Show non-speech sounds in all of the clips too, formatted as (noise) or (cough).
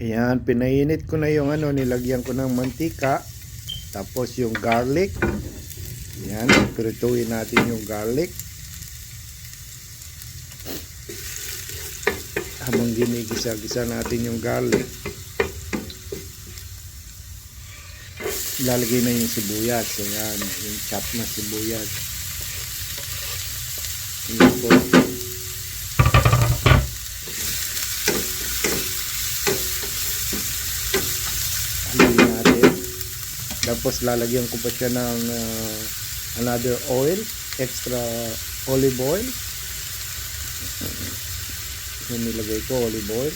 Ayan, pinainit ko na yung ano, nilagyan ko ng mantika. Tapos yung garlic. Ayan, prituin natin yung garlic. Habang ginigisa-gisa natin yung garlic. Lalagay na yung sibuyas. Ayan, yung chop na sibuyas. Ayan po. haluin natin. Tapos lalagyan ko pa siya ng uh, another oil, extra olive oil. Yung nilagay ko, olive oil.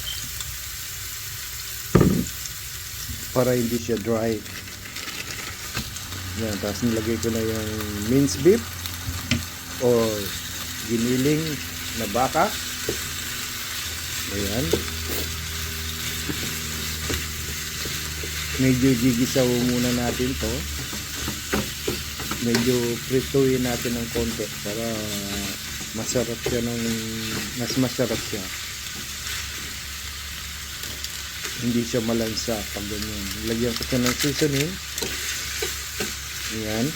Para hindi siya dry. Yan, tapos nilagay ko na yung minced beef or giniling na baka. Ayan. Medyo gigisaw muna natin to. Medyo prituin natin ng konti para masarap siya ng mas masarap siya. Hindi siya malansa pag ganyan. Lagyan ko siya ng seasoning. Ayan.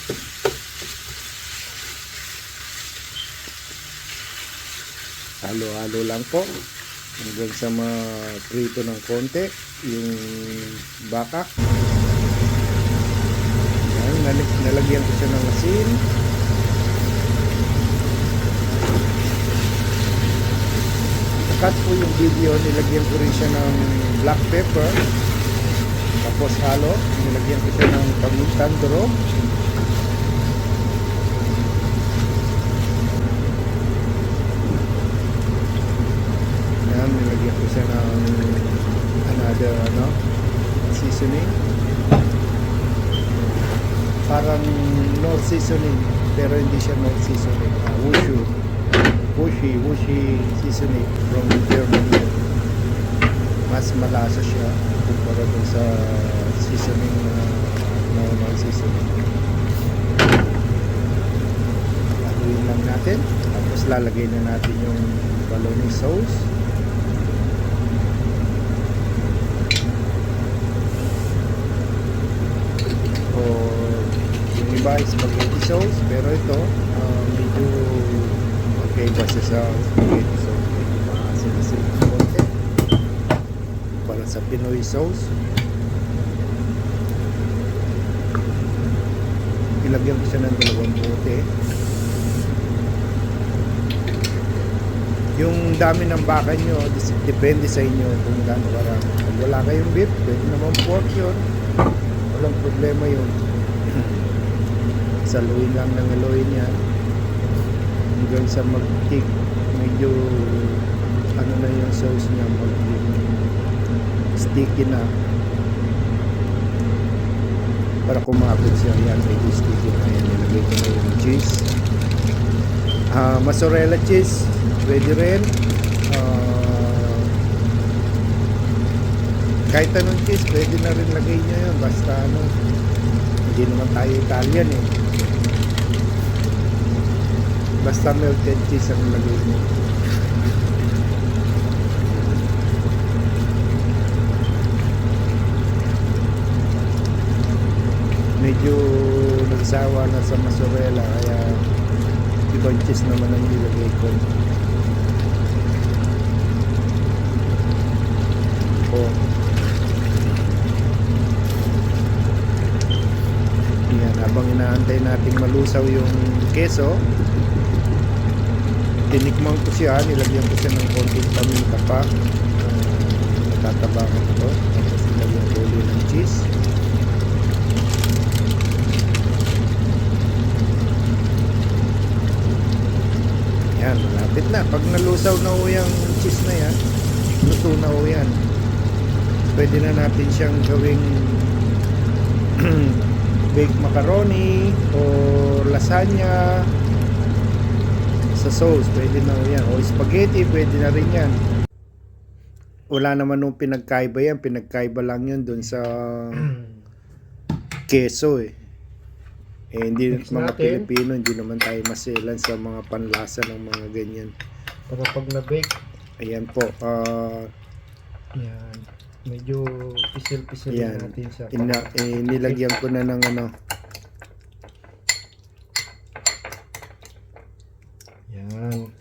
Halo-halo lang po hanggang sa ma-prito ng konti yung baka. Yan, nal- nalagyan ko siya ng asin. Cut po yung video nilagyan ko rin siya ng black pepper. Tapos halo nilagyan ko siya ng pamintan durog Yan, nilagyan ko siya ng another ano, seasoning. Parang North seasoning, pero hindi siya North seasoning. Uh, wushu. Wushi, wushi seasoning from Germany. Mas malasa siya kumpara dun sa seasoning na normal seasoning. Haluin lang natin. Tapos lalagay na natin yung bologna sauce. O yung iba is spaghetti sauce pero ito ah, medyo okay ba siya sa spaghetti sauce? Medyo maasin-asin ng konti. Para sa Pinoy sauce. Ilagyan ko siya ng dalawang bote. Yung dami ng baka nyo depende sa inyo kung gaano karami. Kung wala kayong beef pwede naman pork yun walang problema yun. Saluin lang ng aloyin yan hanggang sa mag kick medyo ano na yung sauce niya mag sticky na. Para kumapit siya yan medyo sticky na yan. Nilagay ko na yung cheese. Ah, mozzarella cheese pwede rin kahit anong cheese pwede na rin lagay nyo yun. Basta ano hindi naman tayo Italian eh. Basta melted cheese ang lagay nyo medyo nagsawa na sa mozzarella kaya ibang cheese naman ang nilagay ko. Po yan habang inaantay natin malusaw yung keso tinikman ko siya nilagyan ko siya ng konting paminta pa uh, natatabangan ko tapos nilagyan ko ulit ng cheese Yan, malapit na. Pag nalusaw na ho yung cheese na yan, luto na ho yan. Pwede na natin siyang gawing (clears throat) baked macaroni o lasagna sa sauce. Pwede na yan. O spaghetti, pwede na rin yan. Wala naman nung pinagkaiba yan. Pinagkaiba lang yun dun sa (clears throat) keso eh. Eh, hindi Mix mga natin. Pilipino, hindi naman tayo maselan sa mga panlasa ng mga ganyan. Para pag na-bake, Ayan po. ah yan. Medyo pisil-pisil Yan. natin siya. Ina, eh, nilagyan ko na ng ano. Yan.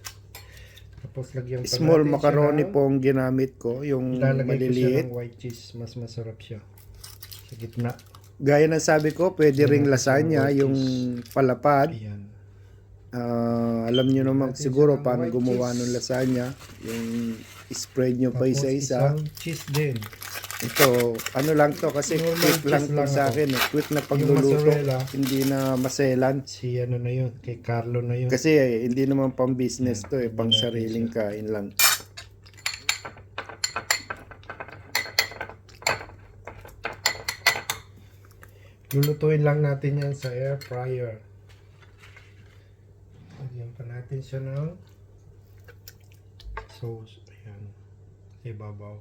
Tapos lagyan pa Small natin macaroni siya ng- po ang ginamit ko. Yung Ilalagay ko siya maliliit. ng white cheese. Mas masarap siya. Sa gitna. Gaya ng sabi ko, pwede ring lasagna, yung yung palapad. Ayan. Ah, alam nyo naman natin siguro ng paano white gumawa cheese. ng lasagna. Yung spread nyo pa isa-isa. cheese din. Ito, ano lang to kasi Normal quick lang to lang sa ako. akin. Eh. Quick na pagluluto. mozzarella, Hindi na maselan. si ano na yun, kay Carlo na yun. Kasi eh, hindi naman pang business to eh, pang sariling kain lang. Lulutuin lang natin yan sa air fryer. Lagyan pa natin siya ng sauce. Ibabaw.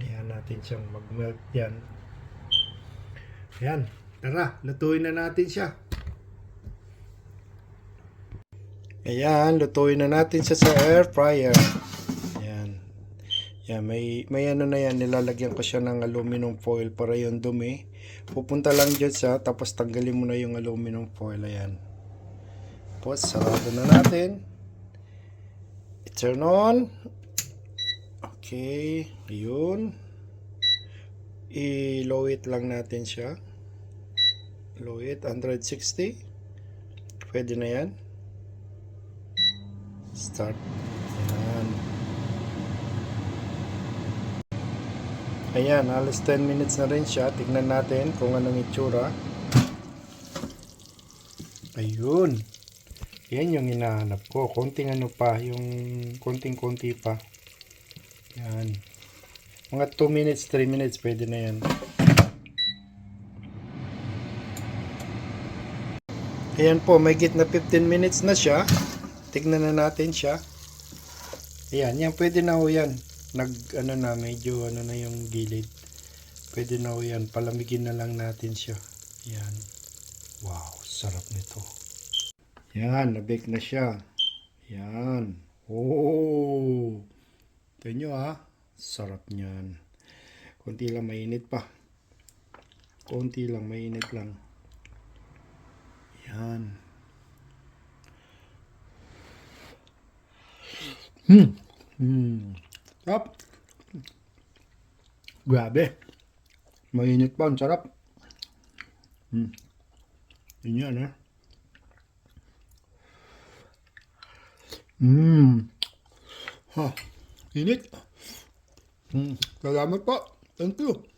Ayan natin siyang mag-melt yan. Ayan. Tara, lutuin na natin siya. Ayan, lutuin na natin siya sa air fryer. Ayan. Yan, may, may ano na yan, nilalagyan ko siya ng aluminum foil para yung dumi. Pupunta lang dyan siya, tapos tanggalin mo na yung aluminum foil. Ayan. Tapos, sarado na natin. I-turn on. Okay, yun. I-low it lang natin siya. Low it, 160. Pwede na yan. Start. Ayan. Ayan, halos 10 minutes na rin siya. Tignan natin kung anong itsura. Ayun. Yan yung hinahanap ko. Konting ano pa. Yung konting-konti pa. Yan. Mga 2 minutes, 3 minutes, pwede na yan. Ayan po, may git na 15 minutes na siya. Tignan na natin siya. Ayan, yan, pwede na ho yan. Nag, ano na, medyo ano na yung gilid. Pwede na ho yan. Palamigin na lang natin siya. Ayan. Wow, sarap nito. Yan, nabake na siya. Yan. Oh! Ito nyo ha. Sarap niyan. Konti lang mainit pa. Konti lang, mainit lang. Yan. Hmm. Hmm. Sarap. Grabe. Mainit pa. Ang sarap. Hmm. Yun yan ha. Hmm. Ha. Init. Hmm. Salamat po. Thank you.